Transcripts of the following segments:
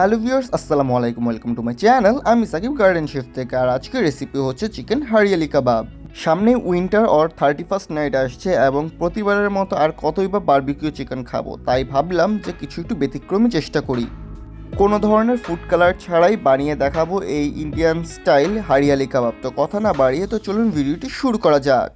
Hello viewers, আসসালামু আলাইকুম, welcome to my channel. আমি সাকিব গার্ডেন শেফ থেকে, আর আজকের রেসিপি হচ্ছে চিকেন হারিয়ালি কাবাব। সামনে winter or thirty first night আসছে এবং প্রতিবারের মতো আর কতই বা বারবিকিউ চিকেন খাব, তাই ভাবলাম যে কিছু একটু ব্যতিক্রমী চেষ্টা করি। কোনো ধরনের ফুড কালার ছাড়াই বানিয়ে দেখাবো এই ইন্ডিয়ান স্টাইল হারিয়ালি কাবাব। তো কথা না বাড়িয়ে তো চলুন ভিডিওটি শুরু করা যাক।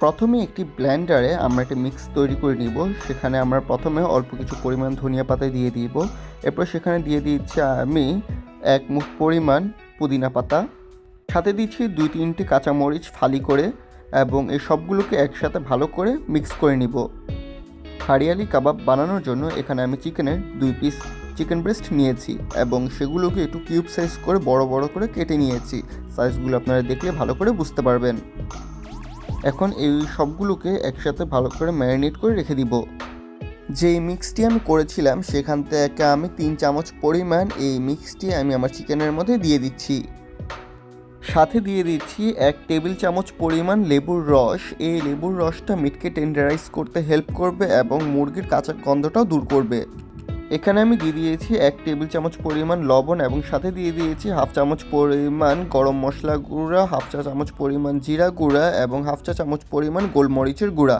প্রথমে একটি ব্ল্যান্ডারে আমরা একটা মিক্স তৈরি করে নিব। সেখানে আমরা প্রথমে অল্প কিছু পরিমাণ ধনিয়া পাতা দিয়ে দিব। এরপর সেখানে দিয়ে দিচ্ছি আমি এক মুখ পরিমাণ পুদিনা পাতা। সাথে দিচ্ছি দুই তিনটি কাঁচামরিচ ফালি করে এবং এই সবগুলোকে একসাথে ভালো করে মিক্স করে নিব। হারিয়ালি কাবাব বানানোর জন্য এখানে আমি চিকেনের দুই পিস চিকেন ব্রেস্ট নিয়েছি এবং সেগুলোকে একটু কিউব সাইজ করে বড় বড় করে কেটে নিয়েছি। সাইজগুলো আপনারা দেখলে ভালো করে বুঝতে পারবেন। এখন এই সবগুলোকে একসাথে ভালো করে ম্যারিনেট করে রেখে দিব। যেই মিক্সটি আমি করেছিলাম, সেখান থেকে আমি তিন চামচ পরিমাণ এই মিক্সটি আমি আমার চিকেনের মধ্যে দিয়ে দিচ্ছি। সাথে দিয়ে দিচ্ছি এক টেবিল চামচ পরিমাণ লেবুর রস। এই লেবুর রসটা মিটকে টেন্ডারাইজ করতে হেল্প করবে এবং মুরগির কাঁচা গন্ধটাও দূর করবে। এখানে আমি দিয়ে দিয়েছি এক টেবিল চামচ পরিমাণ লবণ এবং সাথে দিয়ে দিয়েছি হাফ চামচ পরিমাণ গরম মশলা গুঁড়া, হাফ চা চামচ পরিমাণ জিরা গুঁড়া এবং হাফ চা চামচ পরিমাণ গোলমরিচের গুঁড়া।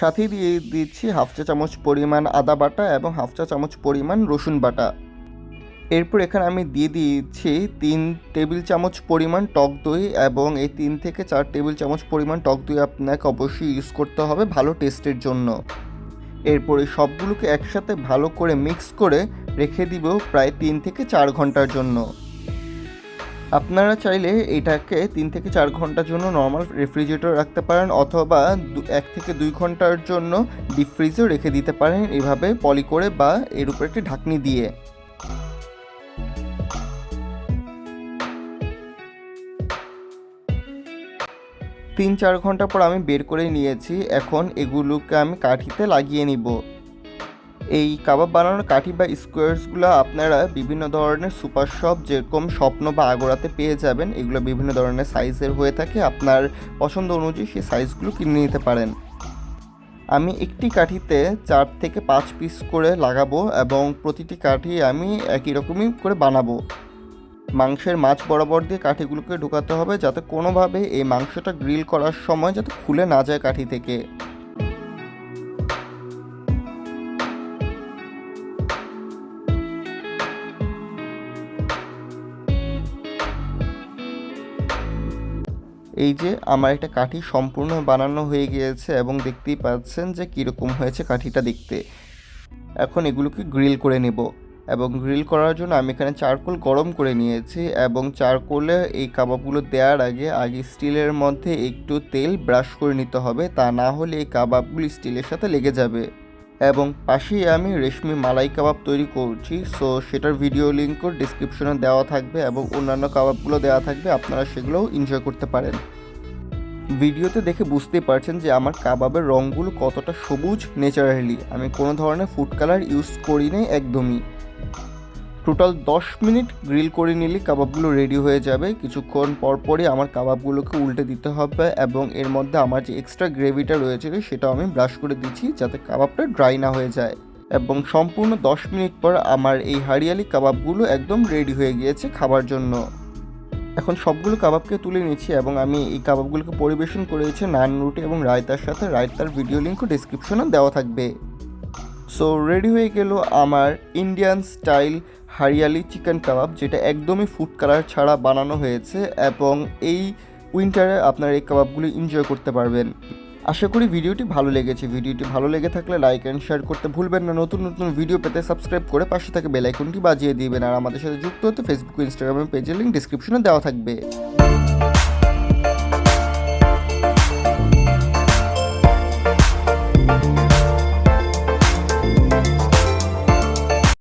সাথে দিয়ে দিচ্ছি হাফ চা চামচ পরিমাণ আদা বাটা এবং হাফ চা চামচ পরিমাণ রসুন বাটা। এরপর এখানে আমি দিয়ে দিয়েছি তিন টেবিল চামচ পরিমাণ টক দই এবং এই তিন থেকে চার টেবিল চামচ পরিমাণ টক দই আপনাকে অবশ্যই ইউজ করতে হবে ভালো টেস্টের জন্য। এরপরে সবগুলোকে একসাথে ভালো করে মিক্স করে রেখে দিব প্রায় তিন থেকে চার ঘণ্টার জন্য। আপনারা চাইলে এটাকে তিন থেকে চার ঘণ্টার জন্য নর্মাল রেফ্রিজারেটর রাখতে পারেন অথবা এক থেকে দুই ঘণ্টার জন্য ডিপ ফ্রিজেও রেখে দিতে পারেন এভাবে পলি করে বা এর উপর একটি ঢাকনি দিয়ে। তিন চার ঘণ্টা পর আমি বের করে নিয়েছি। এখন এগুলোকে আমি কাঠিতে লাগিয়ে নিব। এই কাবাব বানানোর কাঠি বা স্কোয়ার্সগুলো আপনারা বিভিন্ন ধরনের সুপার শপ, যেরকম স্বপ্ন বা আগোড়াতে পেয়ে যাবেন, এগুলো বিভিন্ন ধরনের সাইজের হয়ে থাকে। আপনার পছন্দ অনুযায়ী সেই সাইজগুলো কিনে নিতে পারেন। আমি একটি কাঠিতে চার থেকে পাঁচ পিস করে লাগাবো এবং প্রতিটি কাঠি আমি একই রকমই করে বানাবো। মাংসের মাছ বরাবর দিয়ে কাঠিগুলোকে ঢোকাতে হবে যাতে কোনোভাবে এই মাংসটা গ্রিল করার সময় যাতে খুলে না যায় কাঠি থেকে। এই যে আমার একটা কাঠি সম্পূর্ণ বানানো হয়ে গিয়েছে এবং দেখতেই পাচ্ছেন যে কীরকম হয়েছে কাঠিটা দেখতে। এখন এগুলোকে গ্রিল করে নেব। এবং গ্রিল করার জন্য আমি এখানে চারকোল গরম করে নিয়েছি এবং চারকোলে এই কাবাবগুলো দেওয়ার আগে আগে স্টিলের মধ্যে একটু তেল ব্রাশ করে নিতে হবে, তা না হলে এই কাবাবগুলি স্টিলের সাথে লেগে যাবে। এবং পাশেই আমি রেশমি মালাই কাবাব তৈরি করছি, সো সেটার ভিডিও লিঙ্কও ডিসক্রিপশনে দেওয়া থাকবে এবং অন্যান্য কাবাবগুলো দেওয়া থাকবে, আপনারা সেগুলোও এনজয় করতে পারেন। ভিডিওতে দেখে বুঝতেই পারছেন যে আমার কাবাবের রঙগুলো কতটা সবুজ নেচারালি আমি কোনো ধরনের ফুড কালার ইউজ করি নাই একদমই। টোটাল দশ মিনিট গ্রিল করে নিলে কাবাবগুলো রেডি হয়ে যাবে। কিছুক্ষণ পর পরই আমার কাবাবগুলোকে উল্টে দিতে হবে এবং এর মধ্যে আমার যে এক্সট্রা গ্রেভিটা রয়েছে সেটাও আমি ব্রাশ করে দিচ্ছি যাতে কাবাবটা ড্রাই না হয়ে যায়। এবং সম্পূর্ণ দশ মিনিট পর আমার এই হারিয়ালি কাবাবগুলো একদম রেডি হয়ে গিয়েছে খাবার জন্য। এখন সবগুলো কাবাবকে তুলে নিচ্ছি এবং আমি এই কাবাবগুলোকে পরিবেশন করেছি নান রুটি এবং রায়তার সাথে। রায়তার ভিডিও লিঙ্কও ডিসক্রিপশনে দেওয়া থাকবে। সো রেডি হয়ে গেল আমার Indian style hariyali chicken kabab, যেটা একদমই ফুড কালার ছাড়া বানানো হয়েছে এবং এই উইন্টারে আপনারা এই কাবাবগুলি এনজয় করতে পারবেন। আশা করি ভিডিওটি ভালো লেগেছে। ভিডিওটি ভালো লেগে থাকলে লাইক অ্যান্ড শেয়ার করতে ভুলবেন না। নতুন নতুন ভিডিও পেতে সাবস্ক্রাইব করে পাশে থেকে বেলাইকনটি বাজিয়ে দিবেন। আর আমাদের সাথে যুক্ত হতে ফেসবুক ইনস্টাগ্রামের পেজের লিঙ্ক ডিসক্রিপশনে দেওয়া থাকবে।